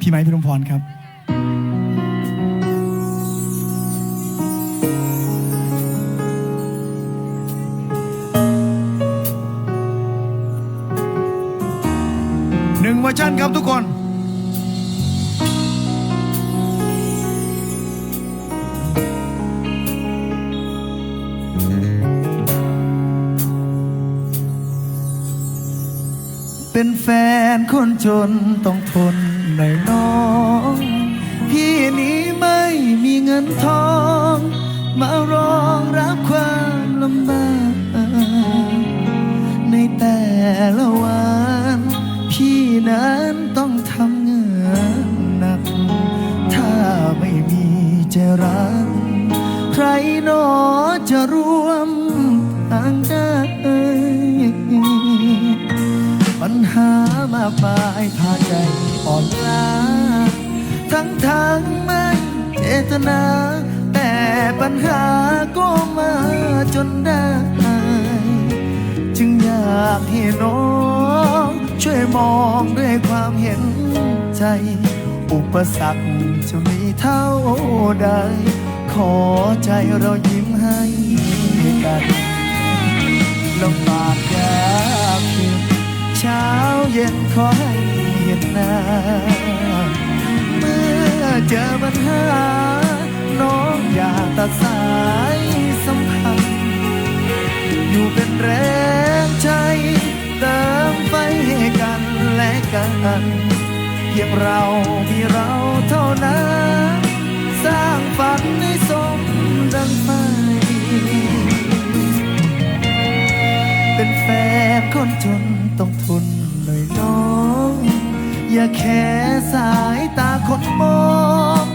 พี่ไม้พี่ลมพรครับหนึ่งเวอร์ชันครับทุกคนเป็นแฟนคนจนต้องทน หน่อยน้อง พี่นี้ไม่มีเงินทอง มารองรับความลำบากในแต่ละวัน พี่นั้นต้องทำงานหนัก ถ้าไม่มีใจรัก ใครหนอจะร่ หามากมายพาใจอ่อนล้าทั้งทางไม่เจตนา แต่ปัญหาก็มาจนได้ จึงอยากให้น้อง ช่วยมองด้วยความเห็นใจ อุปสรรคจะมีเท่าใด ขอใจเรายิ้มให้ เมื่อเจอปัญหา น้องอย่าตัดสายสัมพันธ์ อยู่เป็นแรงใจเติมไฟให้กันและกันเพียงเรามีเราเท่านั้น สร้างฝันให้สมดังไฟเป็นแฟนคนจนต้องทนหน่อยน้อง อย่าแค่สายตาคนมอง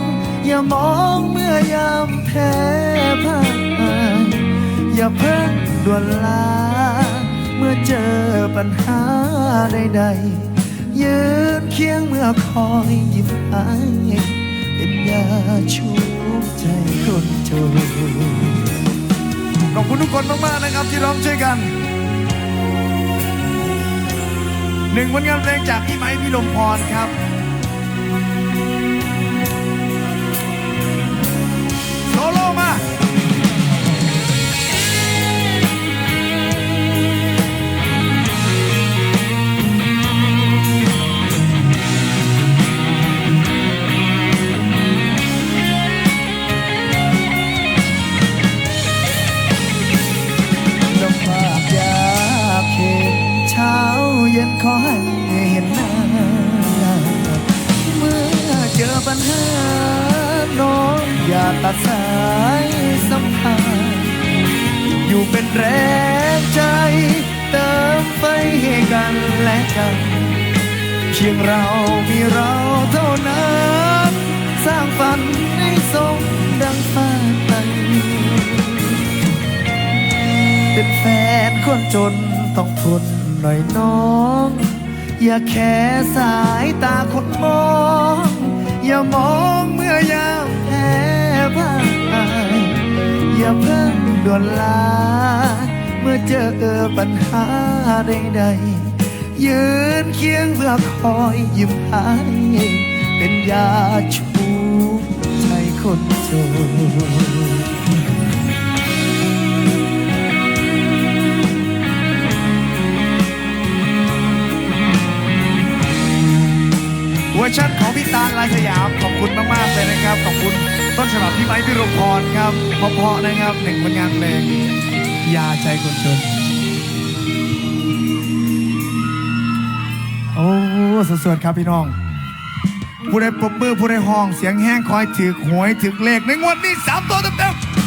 อย่ามองเมื่อยามแพ้พ่ายอย่าเพิ่งด่วนลา เมื่อเจอปัญหาใดๆยืนเคียงเมื่อคอยยิ้มให้เป็นยาชูใจคนจนขอบคุณทุกคนมากๆนะครับที่ร้องช่วยกัน หนึ่งผลงานเพลงจากพี่ไม้พี่ลมพรครับ ขอให้เห็นหน้า เมื่อเจอปัญหา น้องอย่าตัดสายสัมพันธ์อยู่เป็นแรงใจ เติมไฟให้กันและกัน เพียงเรามีเราเท่านั้น สร้างฝันให้สมดังฝันเป็นแฟนคนจนต้องทน หน่อยน้อง อย่าแค่สายตาคนมอง อย่ามองเมื่อยามแพ้พ่ายอย่าเพิ่งด่วนลา เมื่อเจอปัญหาใดๆยืนเคียงเพื่อคอยยิ้มให้เป็นยาชูใจคนจน วอร์ชันของพี่ตาลลายสยามขอบคุณมากๆเลยนะครับ ขอบคุณต้นฉบับพี่ไม้พี่รมพรครับเพราะๆนะครับหนึ่งผลงานเพลงยาใจคนจนโอ้สดๆครับพี่น้อง ผู้ใดปรบมือผู้ใดห้องเสียงแห้งคอยถือหวยถือเลขในงวดนี้สามตัวเต็มๆ